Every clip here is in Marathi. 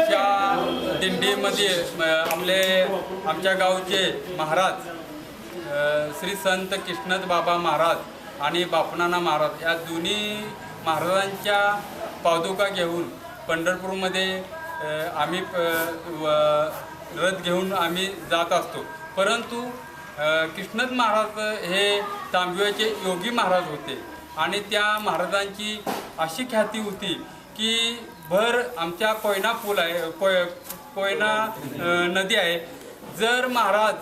आमच्या दिंडीमध्ये आपले आमच्या गावचे महाराज श्री संत कृष्णद बाबा महाराज आणि बापनाना महाराज या दोन्ही महाराजांच्या पादुका घेऊन पंढरपूरमध्ये आम्ही व- रथ घेऊन आम्ही जात असतो. परंतु कृष्णद महाराज हे तांबव्याचे योगी महाराज होते आणि त्या महाराजांची अशी ख्याती होती की भर आमच्या कोयना पूल आहे कोय कोयना नदी आहे. जर महाराज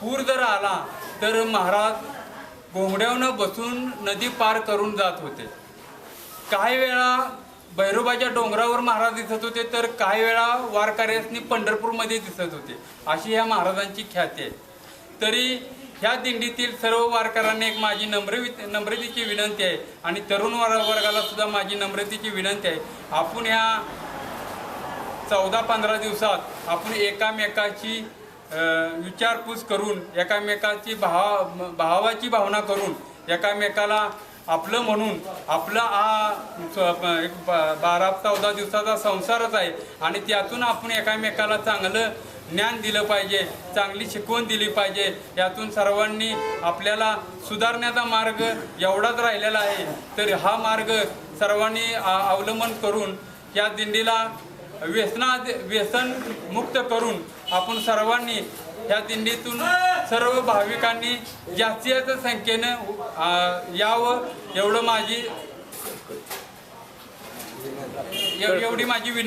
पूर जर आला तर महाराज घोंगड्यावनं बसून नदी पार करून जात होते. काही वेळा भैरोबाच्या डोंगरावर महाराज दिसत होते तर काही वेळा वारकऱ्यांनी पंढरपूरमध्ये दिसत होते. अशी ह्या महाराजांची ख्याती आहे. तरी ह्या दिंडीतील सर्व वारकऱ्यांना एक माझी नम्र नम्रतेची विनंती आहे. आणि तरुण वर्गाला सुद्धा माझी नम्रतेची विनंती आहे. आपण ह्या चौदा पंधरा दिवसात आपण एकामेकाची विचारपूस करून एकामेकाची भाव भावाची भावना करून एकामेकाला आपलं म्हणून आपला हा स- एक बारा चौदा दिवसाचा संसारच आहे. आणि त्यातून आपण एकामेकाला चांगलं ज्ञान दिलं पाहिजे चांगली शिकवण दिली पाहिजे यातून सर्वांनी आपल्याला सुधारण्याचा मार्ग एवढाच राहिलेला आहे. तर हा मार्ग सर्वांनी अवलंबन करून या दिंडीला व्यसना व्यसन मुक्त करून आपण सर्वांनी या दिंडीतून सर्व भाविकांनी जास्तीत जास्त संख्येनं यावं एवढं माझी एव- एवढी माझी विनंती.